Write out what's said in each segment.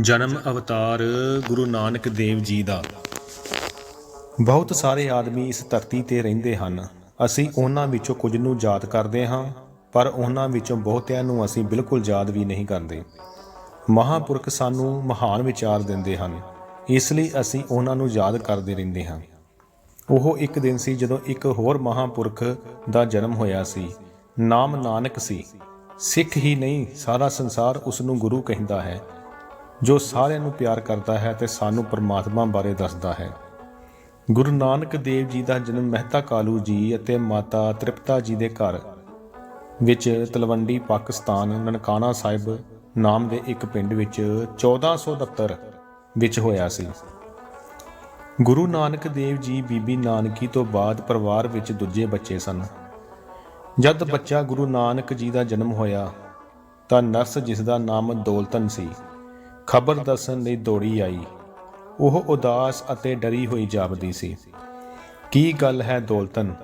ਜਨਮ ਅਵਤਾਰ ਗੁਰੂ ਨਾਨਕ ਦੇਵ ਜੀ ਦਾ। ਬਹੁਤ ਸਾਰੇ ਆਦਮੀ ਇਸ ਧਰਤੀ ਤੇ ਰਹਿੰਦੇ ਹਨ। ਅਸੀਂ ਉਹਨਾਂ ਵਿੱਚੋਂ ਕੁਝ ਨੂੰ ਯਾਦ ਕਰਦੇ ਹਾਂ, ਪਰ ਉਹਨਾਂ ਵਿੱਚੋਂ ਬਹੁਤਿਆਂ ਨੂੰ ਅਸੀਂ ਬਿਲਕੁਲ ਯਾਦ ਵੀ ਨਹੀਂ ਕਰਦੇ। ਮਹਾਪੁਰਖ ਸਾਨੂੰ ਮਹਾਨ ਵਿਚਾਰ ਦਿੰਦੇ ਹਨ। ਇਸ ਲਈ ਅਸੀਂ ਉਹਨਾਂ ਨੂੰ ਯਾਦ ਕਰਦੇ ਰਹਿੰਦੇ ਹਾਂ। ਉਹ ਇੱਕ ਦਿਨ ਸੀ ਜਦੋਂ ਇੱਕ ਹੋਰ ਮਹਾਪੁਰਖ ਦਾ ਜਨਮ ਹੋਇਆ ਸੀ। ਨਾਮ ਨਾਨਕ ਸੀ। ਸਿੱਖ ਹੀ ਨਹੀਂ, ਸਾਰਾ ਸੰਸਾਰ ਉਸ ਨੂੰ ਗੁਰੂ ਕਹਿੰਦਾ ਹੈ। ਜੋ ਸਾਰਿਆਂ ਨੂੰ ਪਿਆਰ ਕਰਦਾ ਹੈ ਤੇ ਸਾਨੂੰ ਪਰਮਾਤਮਾ ਬਾਰੇ ਦੱਸਦਾ ਹੈ। ਗੁਰੂ ਨਾਨਕ ਦੇਵ ਜੀ ਦਾ ਜਨਮ ਮਹਿਤਾ ਕਾਲੂ ਜੀ ਅਤੇ ਮਾਤਾ ਤ੍ਰਿਪਤਾ ਜੀ ਦੇ ਘਰ ਵਿੱਚ ਤਲਵੰਡੀ, ਪਾਕਿਸਤਾਨ, ਨਨਕਾਣਾ ਸਾਹਿਬ ਨਾਮ ਦੇ ਇੱਕ ਪਿੰਡ ਵਿੱਚ 1469 ਵਿੱਚ ਹੋਇਆ ਸੀ। ਗੁਰੂ ਨਾਨਕ ਦੇਵ ਜੀ ਬੀਬੀ ਨਾਨਕੀ ਤੋਂ ਬਾਅਦ ਪਰਿਵਾਰ ਵਿੱਚ ਦੂਜੇ ਬੱਚੇ ਸਨ। ਜਦ ਬੱਚਾ ਗੁਰੂ ਨਾਨਕ ਜੀ ਦਾ ਜਨਮ ਹੋਇਆ ਤਾਂ ਨਰਸ ਜਿਸ ਦਾ ਨਾਮ ਦੌਲਤਨ ਸੀ ਖਬਰ ਦੱਸਣ ਲਈ ਦੌੜੀ ਆਈ। ਉਹ ਉਦਾਸ ਅਤੇ ਡਰੀ ਹੋਈ ਜਾਪਦੀ ਸੀ। ਕੀ ਗੱਲ ਹੈ ਦੌਲਤਨ?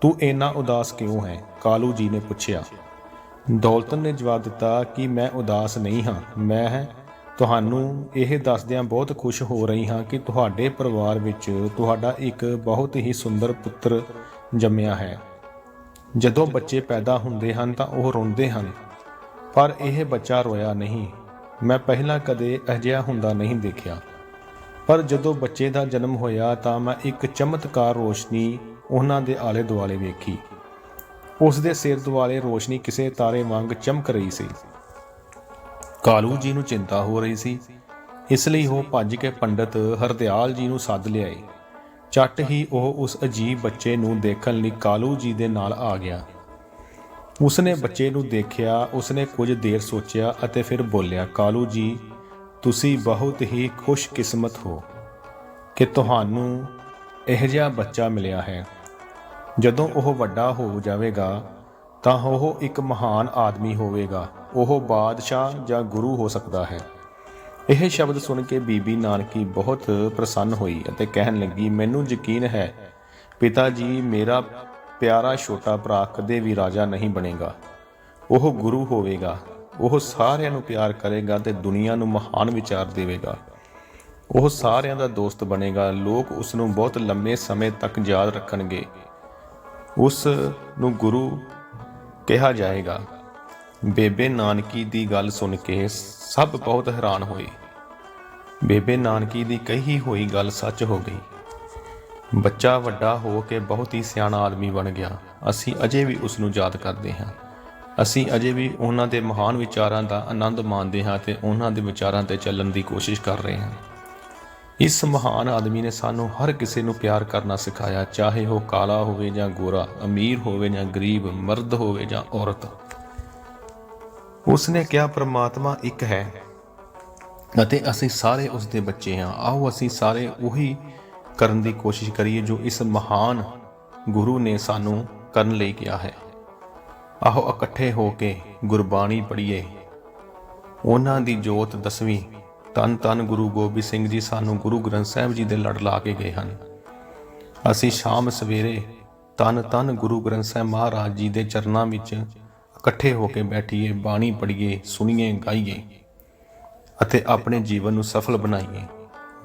ਤੂੰ ਇੰਨਾ ਉਦਾਸ ਕਿਉਂ ਹੈ? ਕਾਲੂ ਜੀ ਨੇ ਪੁੱਛਿਆ। ਦੌਲਤਨ ਨੇ ਜਵਾਬ ਦਿੱਤਾ ਕਿ ਮੈਂ ਉਦਾਸ ਨਹੀਂ ਹਾਂ। ਮੈਂ ਤੁਹਾਨੂੰ ਇਹ ਦੱਸਦਿਆਂ ਬਹੁਤ ਖੁਸ਼ ਹੋ ਰਹੀ ਹਾਂ ਕਿ ਤੁਹਾਡੇ ਪਰਿਵਾਰ ਵਿੱਚ ਤੁਹਾਡਾ ਇੱਕ ਬਹੁਤ ਹੀ ਸੁੰਦਰ ਪੁੱਤਰ ਜੰਮਿਆ ਹੈ। ਜਦੋਂ ਬੱਚੇ ਪੈਦਾ ਹੁੰਦੇ ਹਨ ਤਾਂ ਉਹ ਰੋਂਦੇ ਹਨ, ਪਰ ਇਹ ਬੱਚਾ ਰੋਇਆ ਨਹੀਂ। ਮੈਂ ਪਹਿਲਾਂ ਕਦੇ ਅਜਿਹਾ ਹੁੰਦਾ ਨਹੀਂ ਦੇਖਿਆ। ਪਰ ਜਦੋਂ ਬੱਚੇ ਦਾ ਜਨਮ ਹੋਇਆ ਤਾਂ ਮੈਂ ਇੱਕ ਚਮਤਕਾਰ ਰੋਸ਼ਨੀ ਉਹਨਾਂ ਦੇ ਆਲੇ ਦੁਆਲੇ ਵੇਖੀ। ਉਸ ਦੇ ਸਿਰ ਦੁਆਲੇ ਰੋਸ਼ਨੀ ਕਿਸੇ ਤਾਰੇ ਵਾਂਗ ਚਮਕ ਰਹੀ ਸੀ। ਕਾਲੂ ਜੀ ਨੂੰ ਚਿੰਤਾ ਹੋ ਰਹੀ ਸੀ। ਇਸ ਲਈ ਉਹ ਭੱਜ ਕੇ ਪੰਡਤ ਹਰਦਿਆਲ ਜੀ ਨੂੰ ਸੱਦ ਲਿਆਏ। ਚੱਟ ਹੀ ਉਹ ਉਸ ਅਜੀਬ ਬੱਚੇ ਨੂੰ ਦੇਖਣ ਲਈ ਕਾਲੂ ਜੀ ਦੇ ਨਾਲ ਆ ਗਿਆ। ਉਸਨੇ ਬੱਚੇ ਨੂੰ ਦੇਖਿਆ, ਉਸਨੇ ਕੁਝ ਦੇਰ ਸੋਚਿਆ ਅਤੇ ਫਿਰ ਬੋਲਿਆ, ਕਾਲੂ ਜੀ, ਤੁਸੀਂ ਬਹੁਤ ਹੀ ਖੁਸ਼ਕਿਸਮਤ ਹੋ ਕਿ ਤੁਹਾਨੂੰ ਇਹ ਜਿਹਾ ਬੱਚਾ ਮਿਲਿਆ ਹੈ। ਜਦੋਂ ਉਹ ਵੱਡਾ ਹੋ ਜਾਵੇਗਾ, ਤਾਂ ਉਹ ਇੱਕ ਮਹਾਨ ਆਦਮੀ ਹੋਵੇਗਾ। ਉਹ ਬਾਦਸ਼ਾਹ ਜਾਂ ਗੁਰੂ ਹੋ ਸਕਦਾ ਹੈ। ਇਹ ਸ਼ਬਦ ਸੁਣ ਕੇ ਬੀਬੀ ਨਾਨਕੀ ਬਹੁਤ ਪ੍ਰਸੰਨ ਹੋਈ ਅਤੇ ਕਹਿਣ ਲੱਗੀ, ਮੈਨੂੰ ਯਕੀਨ ਹੈ, ਪਿਤਾ ਜੀ, ਮੇਰਾ ਪਿਆਰਾ ਛੋਟਾ ਭਰਾ ਕਦੇ ਵੀ ਰਾਜਾ ਨਹੀਂ ਬਣੇਗਾ। ਉਹ ਗੁਰੂ ਹੋਵੇਗਾ, ਉਹ ਸਾਰਿਆਂ ਨੂੰ ਪਿਆਰ ਕਰੇਗਾ ਤੇ ਦੁਨੀਆ ਨੂੰ ਮਹਾਨ ਵਿਚਾਰ ਦੇਵੇਗਾ। ਉਹ ਸਾਰਿਆਂ ਦਾ ਦੋਸਤ ਬਣੇਗਾ, ਲੋਕ ਉਸ ਨੂੰ ਬਹੁਤ ਲੰਮੇ ਸਮੇਂ ਤੱਕ ਯਾਦ ਰੱਖਣਗੇ। ਉਸ ਨੂੰ ਗੁਰੂ ਕਿਹਾ ਜਾਏਗਾ। ਬੇਬੇ ਨਾਨਕੀ ਦੀ ਗੱਲ ਸੁਣ ਕੇ ਸਭ ਬਹੁਤ ਹੈਰਾਨ ਹੋਏ। ਬੇਬੇ ਨਾਨਕੀ ਦੀ ਕਹੀ ਹੋਈ ਗੱਲ ਸੱਚ ਹੋ ਗਈ। ਬੱਚਾ ਵੱਡਾ ਹੋ ਕੇ ਬਹੁਤ ਹੀ ਸਿਆਣਾ ਆਦਮੀ ਬਣ ਗਿਆ। ਅਸੀਂ ਅਜੇ ਵੀ ਉਸ ਨੂੰ ਯਾਦ ਕਰਦੇ ਹਾਂ। ਅਸੀਂ ਅਜੇ ਵੀ ਉਹਨਾਂ ਦੇ ਮਹਾਨ ਵਿਚਾਰਾਂ ਦਾ ਆਨੰਦ ਮਾਣਦੇ ਹਾਂ ਤੇ ਉਹਨਾਂ ਦੇ ਵਿਚਾਰਾਂ ਤੇ ਚੱਲਣ ਦੀ ਕੋਸ਼ਿਸ਼ ਕਰ ਰਹੇ ਹਾਂ। ਇਸ ਮਹਾਨ ਆਦਮੀ ਨੇ ਸਾਨੂੰ ਹਰ ਕਿਸੇ ਨੂੰ ਪਿਆਰ ਕਰਨਾ ਸਿਖਾਇਆ, ਚਾਹੇ ਉਹ ਕਾਲਾ ਹੋਵੇ ਜਾਂ ਗੋਰਾ, ਅਮੀਰ ਹੋਵੇ ਜਾਂ ਗਰੀਬ, ਮਰਦ ਹੋਵੇ ਜਾਂ ਔਰਤ। ਉਸਨੇ ਕਿਹਾ, ਪ੍ਰਮਾਤਮਾ ਇੱਕ ਹੈ ਅਤੇ ਅਸੀਂ ਸਾਰੇ ਉਸ ਦੇ ਬੱਚੇ ਹਾਂ। ਆਓ ਅਸੀਂ ਸਾਰੇ ਉਹੀ ਕਰਨ ਦੀ ਕੋਸ਼ਿਸ਼ ਕਰੀਏ ਜੋ ਇਸ ਮਹਾਨ ਗੁਰੂ ਨੇ ਸਾਨੂੰ ਕਰਨ ਲਈ ਕਿਹਾ ਹੈ। ਆਹੋ ਇਕੱਠੇ ਹੋ ਕੇ ਗੁਰਬਾਣੀ ਪੜ੍ਹੀਏ। ਉਹਨਾਂ ਦੀ ਜੋਤ ਦਸਵੀਂ ਤਨ ਤਨ ਗੁਰੂ ਗੋਬਿੰਦ ਸਿੰਘ ਜੀ ਸਾਨੂੰ ਗੁਰੂ ਗ੍ਰੰਥ ਸਾਹਿਬ ਜੀ ਦੇ ਲੜ ਲਾ ਕੇ ਗਏ ਹਨ। ਅਸੀਂ ਸ਼ਾਮ ਸਵੇਰੇ ਤਨ ਤਨ ਗੁਰੂ ਗ੍ਰੰਥ ਸਾਹਿਬ ਮਹਾਰਾਜ ਜੀ ਦੇ ਚਰਨਾਂ ਵਿੱਚ ਇਕੱਠੇ ਹੋ ਕੇ ਬੈਠੀਏ, ਬਾਣੀ ਪੜ੍ਹੀਏ, ਸੁਣੀਏ, ਗਾਈਏ ਅਤੇ ਆਪਣੇ ਜੀਵਨ ਨੂੰ ਸਫਲ ਬਣਾਈਏ।